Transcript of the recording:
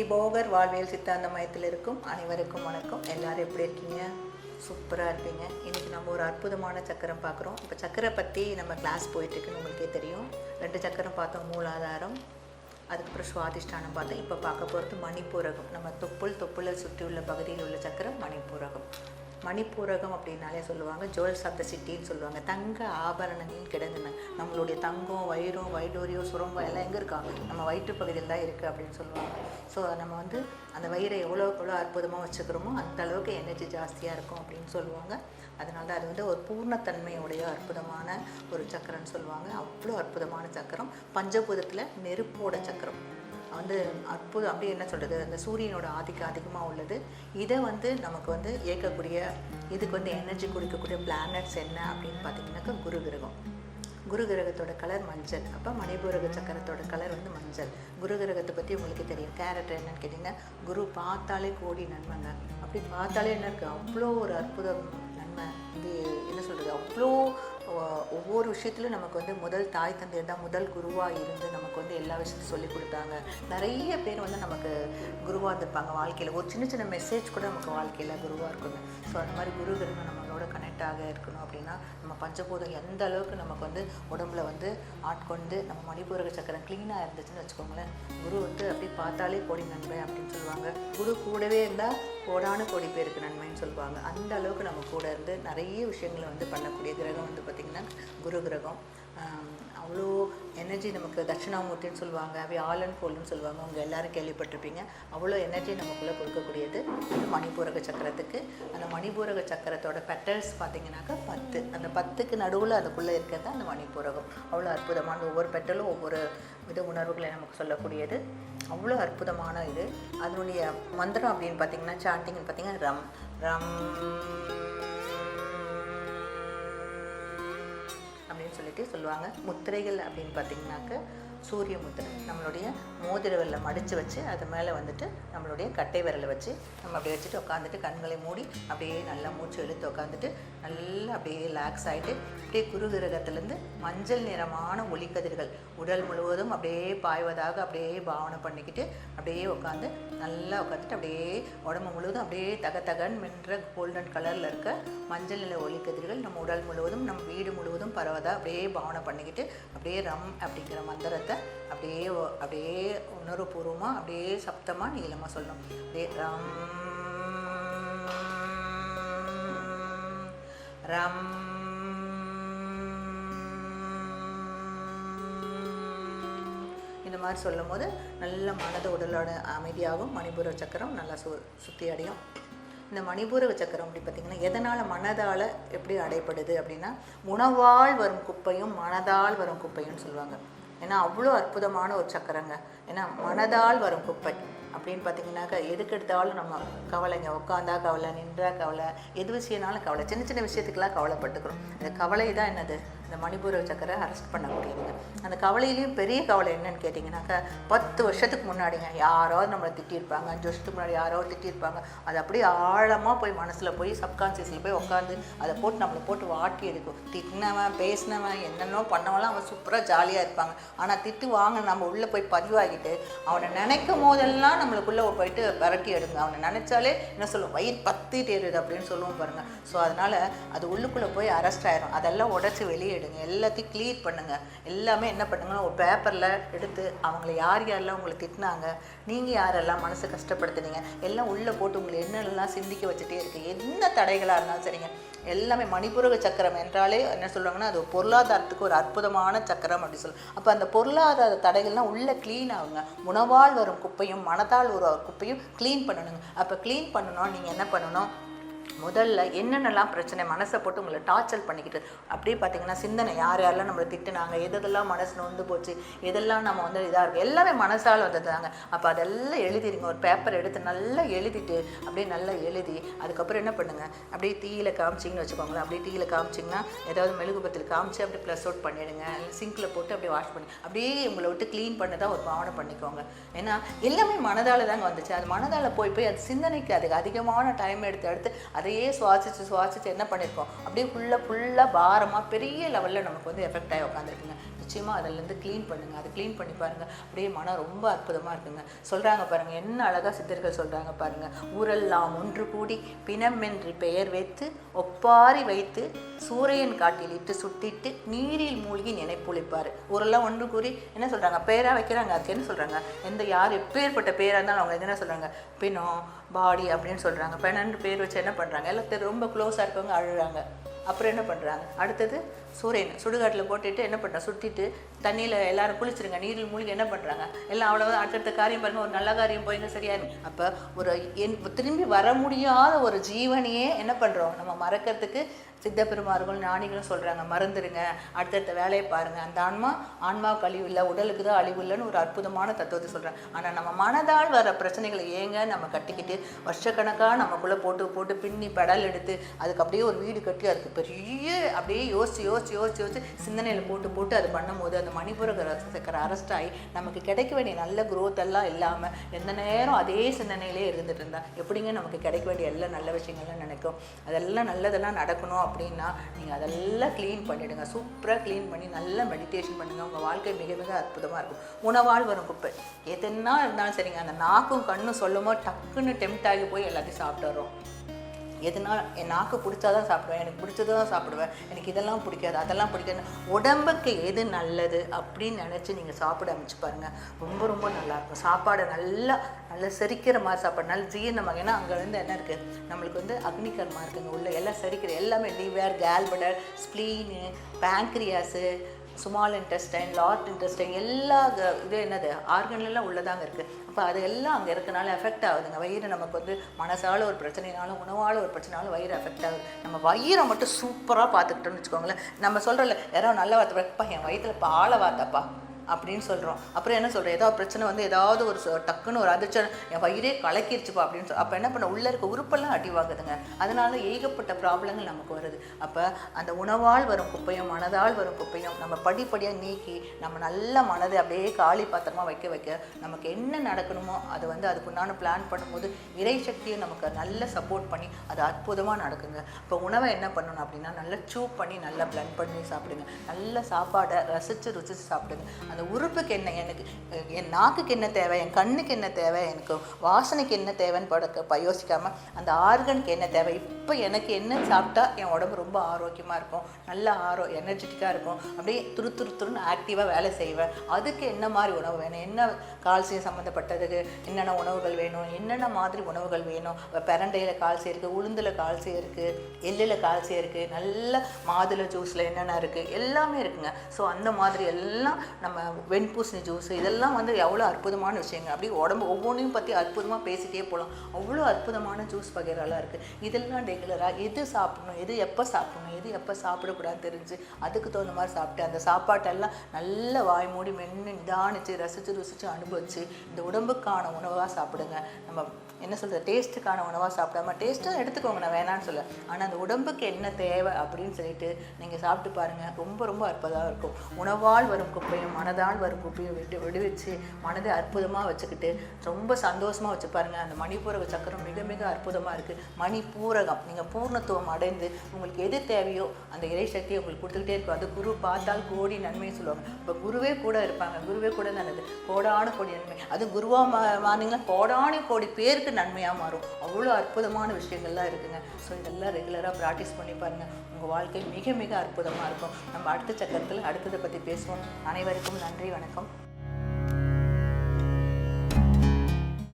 ஸ்ரீ போகர் வாழ்வியல் சித்தாந்த மையத்தில் இருக்கும் அனைவருக்கும் வணக்கம். எல்லாரும் எப்படி இருக்கீங்க? சூப்பராக இருப்பீங்க. இன்றைக்கி நம்ம ஒரு அற்புதமான சக்கரம் பார்க்குறோம். இப்போ சக்கரை பற்றி நம்ம கிளாஸ் போயிட்டுருக்குன்னு உங்களுக்கே தெரியும். ரெண்டு சக்கரம் பார்த்தோம் மூலாதாரம் அதுக்கப்புறம் சுவாதிஷ்டானம் பார்த்தோம். இப்போ பார்க்க போகிறது மணிப்பூரகம். நம்ம தொப்புள் தொப்புளை சுற்றி உள்ள பகுதியில் உள்ள சக்கரம் மணிப்பூரகம். மணிப்பூரகம் அப்படின்னாலே சொல்லுவாங்க ஜுவல்ஸ் ஆஃப் த சிட்டின்னு சொல்லுவாங்க. தங்க ஆபரணங்கள் கிடங்குன நம்மளுடைய தங்கம் வயிறும் வைடூரியம் சுரங்கம் எல்லாம் எங்கே இருக்கா? நம்ம வயிற்று பகுதியில் தான் இருக்குது அப்படின்னு சொல்லுவாங்க. ஸோ நம்ம வந்து அந்த வயிறை எவ்வளோ எவ்வளோ அற்புதமாக வச்சுக்கிறோமோ அந்த அளவுக்கு எனர்ஜி ஜாஸ்தியாக இருக்கும் அப்படின்னு சொல்லுவாங்க. அதனால தான் அது வந்து ஒரு பூர்ணத்தன்மையுடைய அற்புதமான ஒரு சக்கரம்னு சொல்லுவாங்க. அவ்வளோ அற்புதமான சக்கரம். பஞ்சபூதத்தில் நெருப்போட சக்கரம். வந்து அற்புதம் அப்படி என்ன சொல்கிறது அந்த சூரியனோட ஆதிக்கம் அதிகமாக உள்ளது. இதை வந்து நமக்கு வந்து இயக்கக்கூடிய இதுக்கு வந்து எனர்ஜி கொடுக்கக்கூடிய பிளானட்ஸ் என்ன அப்படின்னு பார்த்தீங்கன்னாக்கா குரு கிரகம். குரு கிரகத்தோட கலர் மஞ்சள். அப்போ மணிபூரக சக்கரத்தோட கலர் வந்து மஞ்சள். குரு கிரகத்தை பற்றி உங்களுக்கு தெரியும். கேரக்டர் என்னன்னு கேட்டிங்கன்னா குரு பார்த்தாலே கோடி நன்மைங்க. அப்படி பார்த்தாலே என்ன இருக்குது அவ்வளோ ஒரு அற்புதம் நன்மை. இது என்ன சொல்கிறது அவ்வளோ ஒவ்வொரு விஷயத்துலையும் நமக்கு வந்து முதல் தாய் தந்தையர் தான் முதல் குருவாக இருந்து நமக்கு வந்து எல்லா விஷயத்தையும் சொல்லி கொடுத்தாங்க. நிறைய பேர் வந்து நமக்கு குருவாக இருந்திருப்பாங்க வாழ்க்கையில். ஒரு சின்ன சின்ன மெசேஜ் கூட நமக்கு வாழ்க்கையில் குருவாக இருக்கணும் ஸோ அந்த மாதிரி குரு நம்மளோட கனெக்ட் ஆக இருக்கணும் அப்படின்னா நம்ம பஞ்சபூதம் எந்த அளவுக்கு நமக்கு வந்து உடம்புல வந்து ஆட்கொண்டு நம்ம மணிபூரக சக்கரம் க்ளீனாக இருந்துச்சுன்னு வச்சுக்கோங்களேன். குரு வந்து அப்படியே பார்த்தாலே கோடி நன்மை அப்படின்னு சொல்லுவாங்க. குரு கூடவே இருந்தால் கோடானு கோடி பேருக்கு நன்மைன்னு சொல்லுவாங்க. அந்த அளவுக்கு நம்ம கூட இருந்து நிறைய விஷயங்களை வந்து பண்ணக்கூடிய கிரகம் வந்து பார்த்திங்கன்னா குரு கிரகம். அவ்வளோ எனர்ஜி நமக்கு தட்சிணாமூர்த்தின்னு சொல்லுவாங்க வியாழன் கோள்னு சொல்லுவாங்க. அவங்க எல்லோரும் கேள்விப்பட்டிருப்பீங்க. அவ்வளோ எனர்ஜி நமக்குள்ளே கொடுக்கக்கூடியது மணிபூரக சக்கரத்துக்கு. அந்த மணிபூரக சக்கரத்தோட பெட்டல்ஸ் பார்த்தீங்கன்னாக்கா பத்து. அந்த பத்துக்கு நடுவில் அதுக்குள்ளே இருக்கிறது தான் அந்த மணிபூரகம் அவ்வளோ அற்புதமான ஒவ்வொரு பெட்டலும் ஒவ்வொரு வித உணர்வுகளை நமக்கு சொல்லக்கூடியது. அவ்வளோ அற்புதமான இது. அதனுடைய மந்திரம் அப்படின்னு பார்த்தீங்கன்னா சாண்டிங்னு பார்த்தீங்கன்னா ரம். ரம். அப்படின்னு சொல்லிட்டு சொல்லுவாங்க. முத்திரைகள் அப்படின்னு பார்த்தீங்கன்னாக்க சூரிய முத்திரை நம்மளுடைய மோதிர விரலை மடித்து வச்சு அது மேலே வந்துட்டு நம்மளுடைய கட்டை விரலை வச்சு நம்ம அப்படியே வச்சுட்டு உட்காந்துட்டு கண்களை மூடி அப்படியே நல்லா மூச்சு இழுத்து உட்காந்துட்டு நல்லா அப்படியே ரிலாக்ஸ் ஆகிட்டு அப்படியே குரு கிரகத்துலேருந்து மஞ்சள் நிறமான ஒளிக்கதிர்கள் உடல் முழுவதும் அப்படியே பாய்வதாக அப்படியே பாவனை பண்ணிக்கிட்டு அப்படியே உட்காந்து நல்லா உட்காந்துட்டு அப்படியே உடம்பு முழுவதும் அப்படியே தக தகன் மின்ற கோல்டன் கலரில் இருக்க மஞ்சள் நிற ஒளிக்கதிர்கள் நம்ம உடல் முழுவதும் நம்ம வீடு முழுவதும் பரவதாக அப்படியே பாவனை பண்ணிக்கிட்டு அப்படியே ரம் அப்படிங்கிற மந்திரத்தை அப்படியே அப்படியே உணர்வுபூர்வமாக அப்படியே சப்தமாக நீளமாக சொல்லணும். அப்படியே ரம் ரம் இந்த மாதிரி சொல்லும் போது நல்ல மனது உடலோட அமைதியாகவும் மணிபுர சக்கரம் நல்லா சு சுற்றி அடையும். இந்த மணிபூரக சக்கரம் அப்படி பார்த்திங்கன்னா எதனால் மனதால் எப்படி அடைப்படுது அப்படின்னா உணவால் வரும் குப்பையும் மனதால் வரும் குப்பையும் சொல்லுவாங்க. ஏன்னா அவ்வளோ அற்புதமான ஒரு சக்கரங்க. ஏன்னா மனதால் வரும் குப்பை. அப்படின்னு பார்த்தீங்கன்னாக்கா எதுக்கு எடுத்தாலும் நம்ம கவலைங்க. உட்காந்தா கவலை நின்றா கவலை எது விஷயம்னாலும் கவலை. சின்ன சின்ன விஷயத்துக்கெல்லாம் கவலைப்பட்டுக்கிறோம். இந்த கவலை தான் என்னது? இந்த மணிபூர சக்கரை அரெஸ்ட் பண்ணக்கூடியவங்க. அந்த கவலையிலையும் பெரிய கவலை என்னன்னு கேட்டிங்கனாக்கா பத்து வருஷத்துக்கு முன்னாடிங்க யாராவது நம்மளை திட்டியிருப்பாங்க அஞ்சு வருஷத்துக்கு முன்னாடி யாராவது திட்டியிருப்பாங்க அது அப்படியே ஆழமாக போய் மனசில் போய் சப்கான்சியஸில் போய் உட்காந்து அதை போட்டு நம்மளை போட்டு வாட்டி எடுக்கும். திட்டினவன் பேசினவன் என்னென்னோ பண்ணவெல்லாம் அவன் சூப்பராக ஜாலியாக இருப்பாங்க. ஆனால் திட்டு வாங்க நம்ம உள்ளே போய் பதிவாகிட்டு அவனை நினைக்கும் போதெல்லாம் நம்மளுக்குள்ளே போயிட்டு விரட்டி எடுங்க. அவனை நினச்சாலே என்ன சொல்லுவோம் வயிறு பத்திட்டு ஏறுது அப்படின்னு சொல்லுவோம் பாருங்கள் ஸோ அதனால் அது உள்ளுக்குள்ளே போய் அரெஸ்ட் ஆயிரும். அதெல்லாம் உடச்சி வெளியே எடுங்க எல்லாத்தையும் கிளியர் பண்ணுங்க. எல்லாமே என்ன பண்ணுங்கன்னா ஒரு பேப்பரில் எடுத்து அவங்கள யார் யாரெல்லாம் உங்களை திட்டினாங்க நீங்கள் யாரெல்லாம் மனசை கஷ்டப்படுத்துனீங்க எல்லாம் உள்ளே போட்டு உங்களை என்னெல்லாம் சிந்திக்க வச்சுட்டே இருக்கு என்ன தடைகளாக இருந்தாலும் சரிங்க. எல்லாமே மணிபுரக சக்கரம் என்றாலே என்ன சொல்லுவாங்கன்னா அது ஒரு பொருளாதாரத்துக்கு ஒரு அற்புதமான சக்கரம் அப்படின்னு சொல்லுவோம் அப்போ அந்த பொருளாதார தடைகள்லாம் உள்ளே க்ளீன் ஆகுங்க. உணவால் வரும் குப்பையும் மனத்தால் ஒரு குப்பையும் க்ளீன் பண்ணணுங்க. அப்போ க்ளீன் பண்ணணும் நீங்கள் என்ன பண்ணணும்? முதல்ல என்னென்னலாம் பிரச்சனை மனசை போட்டு உங்களை டார்ச்சர் பண்ணிக்கிட்டு அப்படியே பார்த்தீங்கன்னா சிந்தனை யார் யாரெல்லாம் நம்மளை திட்டுனாங்க எதெல்லாம் மனசு நொந்து போச்சு எதெல்லாம் நம்ம வந்து இதாக இருக்குது எல்லாமே மனசால் வந்ததுதாங்க. அப்போ அதெல்லாம் எழுதிடுங்க. ஒரு பேப்பர் எடுத்து நல்லா எழுதிட்டு அப்படியே நல்லா எழுதி அதுக்கப்புறம் என்ன பண்ணுங்கள் அப்படியே தீயில காமிச்சிங்கன்னு வச்சுக்கோங்களேன். அப்படியே தீயில காமிச்சிங்கன்னா ஏதாவது மெழுகுபத்தில் காமிச்சு அப்படியே ப்ளஸ் அவுட் பண்ணிவிடுங்க சிங்கில் போட்டு அப்படியே வாஷ் பண்ணி அப்படியே உங்களை விட்டு க்ளீன் பண்ண தான் ஒரு பாவனை பண்ணிக்கோங்க. ஏன்னா எல்லாமே மனதால் தாங்க வந்துச்சு. அது மனதால் போய் போய் அது சிந்தனைக்கு அதுக்கு அதிகமான டைம் எடுத்து எடுத்து அதையே சுவாசித்து சுவாசித்து என்ன பண்ணியிருக்கோம் அப்படியே ஃபுல்லாக ஃபுல்லாக பாரமாக பெரிய லெவலில் நமக்கு வந்து எஃபெக்ட் ஆகி உட்காந்துருக்குங்க நிச்சயமாக அதிலேருந்து க்ளீன் பண்ணுங்கள் அதை க்ளீன் பண்ணி பாருங்கள் அப்படியே மனம் ரொம்ப அற்புதமாக இருக்குங்க. சொல்கிறாங்க பாருங்கள் என்ன அழகாக சித்தர்கள் சொல்கிறாங்க பாருங்கள் ஊரெல்லாம் ஒன்று கூடி பிணம் என்று பெயர் வைத்து ஒப்பாரி வைத்து சூரியன் காட்டில் இட்டு சுட்டிட்டு நீரில் மூழ்கி நினைப்புளிப்பார் ஊரெல்லாம் ஒன்று கூறி என்ன சொல்கிறாங்க பேராக வைக்கிறாங்க. அதுக்கு என்ன சொல்கிறாங்க எந்த யார் எப்பேற்பட்ட பேராக இருந்தாலும் அவங்க என்ன சொல்கிறாங்க பிணம் பாடி அப்படின்னு சொல்கிறாங்க பெணன்னு பேர் வச்சு என்ன பண்ணுறாங்க எல்லாத்தையும் ரொம்ப க்ளோஸாக இருக்கவங்க அழுறாங்க அப்புறம் என்ன பண்ணுறாங்க அடுத்தது சூரியன் சுடுகாட்டில் போட்டுட்டு என்ன பண்ணுறாங்க சுற்றிட்டு தண்ணியில் எல்லாரும் குளிச்சிருங்க. நீரில் மூழ்கி என்ன பண்ணுறாங்க எல்லாம் அவ்வளோதான் அடுத்தடுத்த காரியம் பாருங்கள் ஒரு நல்ல காரியம் போயிங்க சரியா அப்போ ஒரு என் திரும்பி வர முடியாத ஒரு ஜீவனையே என்ன பண்ணுறோம் நம்ம மறக்கிறதுக்கு சித்தப்பெருமார்கள் ஞானிகளும் சொல்கிறாங்க மறந்துடுங்க. அடுத்தடுத்த வேலையை பாருங்கள் அந்த ஆன்மா ஆன்மாவுக்கு அழிவு இல்லை உடலுக்கு தான் அழிவு இல்லைன்னு ஒரு அற்புதமான தத்துவத்தை சொல்கிறாங்க ஆனால் நம்ம மனதால் வர பிரச்சனைகளை ஏங்க நம்ம கட்டிக்கிட்டு வருஷக்கணக்காக நமக்குள்ளே போட்டு போட்டு பின்னி பெடல் எடுத்து அதுக்கு அப்படியே ஒரு வீடு கட்டி அதுக்கு பெரிய அப்படியே யோசிச்சு யோசிச்சு யோசிச்சு யோசிச்சு சிந்தனையில் போட்டு போட்டு அது பண்ணும்போது அந்த மணிப்புர சக்கரை அரெஸ்ட் ஆகி நமக்கு கிடைக்க வேண்டிய நல்ல குரோத் எல்லாம் இல்லாமல் எந்த நேரம் அதே சிந்தனையிலே இருந்துட்டு இருந்தா எப்படிங்க நமக்கு கிடைக்க வேண்டிய எல்லா நல்ல விஷயங்கள்லாம் நினைக்கும்? அதெல்லாம் நல்லதெல்லாம் நடக்கணும் அப்படின்னா நீங்கள் அதெல்லாம் க்ளீன் பண்ணிவிடுங்க சூப்பராக க்ளீன் பண்ணி நல்லா மெடிடேஷன் பண்ணுங்கள் உங்கள் வாழ்க்கை மிக மிக அற்புதமாக இருக்கும். உணவால் வரும் குப்பை. எதுனா இருந்தாலும் சரிங்க. அந்த நாக்கும் கண்ணும் சொல்லுமோ டக்குன்னு டெம்ட் ஆகி போய் எல்லாத்தையும் சாப்பிட்டுறோம். எதுனா என் நாக்கு பிடிச்சாதான் சாப்பிடுவேன் எனக்கு பிடிச்சது தான் சாப்பிடுவேன். எனக்கு இதெல்லாம் பிடிக்காது அதெல்லாம் பிடிக்காது உடம்புக்கு எது நல்லது அப்படின்னு நினச்சி நீங்கள் சாப்பிட அமைச்சு பாருங்கள் ரொம்ப ரொம்ப நல்லாயிருக்கும் சாப்பாடை நல்லா நல்லா செரிக்கிற மாதிரி சாப்பாடு நல்லா ஜீரணமாக ஏன்னா அங்கே வந்து என்ன இருக்குது நம்மளுக்கு வந்து அக்னிகர்மா இருக்குங்க உள்ள எல்லாம் செரிக்கிற எல்லாமே liver gallbladder spleen pancreas small intestine large intestine எல்லா க- இது என்னது ஆர்கன்லாம் உள்ளதாங்க இருக்குது அப்போ அது எல்லாம் அங்கே இருக்கனால எஃபெக்ட் ஆகுதுங்க. வயிறு நமக்கு வந்து மனசால் ஒரு பிரச்சனைனாலும் உணவால் ஒரு பிரச்சனைனாலும் வயிறு எஃபெக்ட் ஆகுது. நம்ம வயிறை மட்டும் சூப்பராக பார்த்துக்கிட்டோம்னு வச்சுக்கோங்களேன். நம்ம சொல்கிறோம்ல யாரோ நல்ல வார்த்தைப்பா என் வயிற்றுல பாலை வார்த்தைப்பா. அப்படின்னு சொல்கிறோம் அப்புறம் என்ன சொல்கிறோம் ஏதாவது பிரச்சனை வந்து ஏதாவது ஒரு டக்குன்னு ஒரு அதிர்ச்சி என் வயிறே கலக்கிருச்சுப்பா அப்படின்னு சொல்லி அப்போ என்ன பண்ண உள்ளே இருக்க உறுப்பெல்லாம் அடிவாகுதுங்க அதனால ஏகப்பட்ட ப்ராப்ளங்கள் நமக்கு வருது. அப்போ அந்த உணவால் வரும் குப்பையும் மனதால் வரும் குப்பையும் நம்ம படிப்படியாக நீக்கி நம்ம நல்ல மனதை அப்படியே காலி பாத்திரமா வைக்க வைக்க நமக்கு என்ன நடக்கணுமோ அதை வந்து அதுக்குண்டான பிளான் பண்ணும்போது இறை சக்தியை நமக்கு நல்ல சப்போர்ட் பண்ணி அது அற்புதமாக நடக்குங்க. இப்போ உணவை என்ன பண்ணணும் அப்படின்னா நல்லா சூப் பண்ணி நல்லா blend பண்ணி சாப்பிடுங்க. நல்ல சாப்பாடை ரசித்து ருசித்து சாப்பிடுங்க. அந்த அந்த உறுப்புக்கு என்ன எனக்கு என் நாக்குக்கு என்ன தேவை என் கண்ணுக்கு என்ன தேவை எனக்கு வாசனைக்கு என்ன தேவைன்னு படக்க ப யோசிக்காமல் அந்த ஆர்கனுக்கு என்ன தேவை இப்போ எனக்கு என்ன சாப்பிட்டா என் உடம்பு ரொம்ப ஆரோக்கியமாக இருக்கும் நல்ல ஆரோ எனர்ஜெட்டிக்காக இருக்கும் அப்படியே துரு துரு துருன்னு ஆக்டிவாக வேலை செய்வேன். அதுக்கு என்ன மாதிரி உணவு வேணும்? என்ன கால்சியம் சம்மந்தப்பட்டதுக்கு என்னென்ன உணவுகள் வேணும்? என்னென்ன மாதிரி உணவுகள் வேணும்? இப்போ பிரண்டையில் கால்சியம் இருக்குது உளுந்தில் கால்சியம் இருக்குது எள்ளில் கால்சியம் இருக்குது நல்ல மாதுளை ஜூஸில் என்னென்ன இருக்குது எல்லாமே இருக்குங்க. ஸோ அந்த மாதிரி எல்லாம் நம்ம வெண்பூசணி ஜூஸ் இதெல்லாம் வந்து எவ்வளோ அற்புதமான விஷயங்க அப்படியே உடம்பு ஒவ்வொன்றையும் பற்றி அற்புதமாக பேசிட்டே போகலாம் அவ்வளோ அற்புதமான ஜூஸ் வகைரெல்லாம் இருக்குது இதெல்லாம் ரெகுலராக எது சாப்பிடணும் எது எப்போ சாப்பிடணும் எது எப்போ சாப்பிடக்கூடாதுன்னு தெரிஞ்சு அதுக்கு தகுந்த மாதிரி சாப்பிட்டு அந்த சாப்பாட்டெல்லாம் நல்ல வாய் மூடி மென்று நிதானிச்சு ரசித்து ருசித்து அனுபவித்து இந்த உடம்புக்கான உணவாக சாப்பிடுங்க. நம்ம என்ன சொல்கிறது டேஸ்ட்டுக்கான உணவாக சாப்பிடாம டேஸ்ட்டும் எடுத்துக்கோங்க நான் வேணான்னு சொல்ல. ஆனால் அந்த உடம்புக்கு என்ன தேவை அப்படின்னு சொல்லிட்டு நீங்கள் சாப்பிட்டு பாருங்கள் ரொம்ப ரொம்ப அற்புதமாக இருக்கும். உணவால் வரும் குப்பையும் மனதால் வரும் குப்பையும் விட்டு விடுவிச்சு மனதை அற்புதமாக வச்சுக்கிட்டு ரொம்ப சந்தோஷமாக வச்சு பாருங்க. அந்த மணிப்பூரக சக்கரம் மிக மிக அற்புதமாக இருக்குது மணிப்பூரகம். நீங்கள் பூர்ணத்துவம் அடைந்து உங்களுக்கு எது தேவையோ அந்த இறை சக்தியை உங்களுக்கு கொடுத்துக்கிட்டே இருக்கும். அது குரு பார்த்தால் கோடி நன்மைன்னு சொல்லுவாங்க. இப்போ குருவே கூட இருப்பாங்க. குருவே கூட நல்லது. கோடான கோடி நன்மை. அது குருவாக மா மாறினீங்கன்னா கோடான கோடி பேருக்கு நன்மையாக மாறும். அவ்வளோ அற்புதமான விஷயங்கள்லாம் இருக்குங்க. ஸோ இதெல்லாம் ரெகுலராக ப்ராக்டிஸ் பண்ணி பாருங்கள் உங்கள் வாழ்க்கை மிக மிக அற்புதமாக இருக்கும். நம்ம அடுத்த சக்கரத்தில் அடுத்ததை பற்றி பேசுவோம். அனைவருக்கும் நன்றி வணக்கம்.